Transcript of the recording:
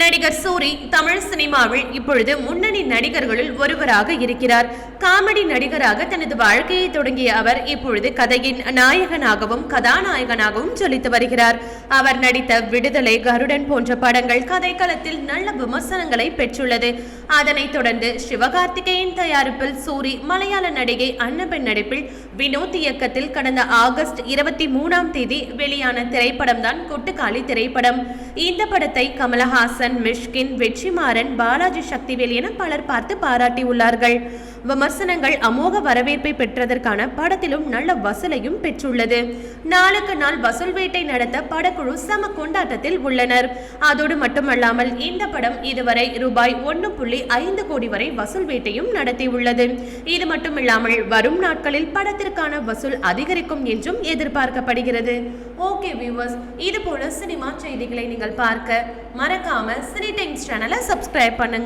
நடிகர் சூரி தமிழ் சினிமாவில் இப்பொழுது முன்னணி நடிகர்களுள் ஒருவராக இருக்கிறார். காமெடி நடிகராக தனது வாழ்க்கையை தொடங்கிய அவர் இப்பொழுது கதையின் நாயகனாகவும் கதாநாயகனாகவும் ஜொலித்து வருகிறார். அவர் நடித்த விடுதலை கருடன் போன்ற படங்கள் கதைக்களத்தில் நல்ல விமர்சனங்களை பெற்றுள்ளது. அதனைத் தொடர்ந்து சிவகார்த்திகேயன் தயாரிப்பில் சூரி மலையாள நடிகை அன்னபெண் நடிப்பில் வினோத் இயக்கத்தில் கடந்த ஆகஸ்ட் இருபத்தி மூணாம் தேதி வெளியான திரைப்படம்தான் கொட்டுக்காளி திரைப்படம். இந்த படத்தை கமலஹாசன் மிஷ்கின் வெற்றிமாறன் பாலாஜி சக்திவேல் என பலர் பார்த்து பாராட்டியுள்ளார்கள். விமர்சனங்கள் அமோக வரவேற்பை பெற்றதற்கான படத்திலும் நல்ல வசூலையும் பெற்றுள்ளது. நாளுக்கு நாள் வசூல் வேட்டை நடத்த படக்குழு சம கொண்டாட்டத்தில் உள்ளனர். அதோடு மட்டுமல்லாமல் இந்த படம் இதுவரை ரூபாய் ஒன்று புள்ளி ஐந்து கோடி வரை வசூல் வேட்டையும் நடத்தியுள்ளது. இது மட்டுமில்லாமல் வரும் நாட்களில் படத்திற்கான வசூல் அதிகரிக்கும் என்றும் எதிர்பார்க்கப்படுகிறது. ஓகே வியூவர்ஸ் இது போல சினிமா செய்திகளை நீங்கள் பார்க்க மறக்காம சினி டைம்ஸ் சேனலை சப்ஸ்கிரைப் பண்ணுங்க.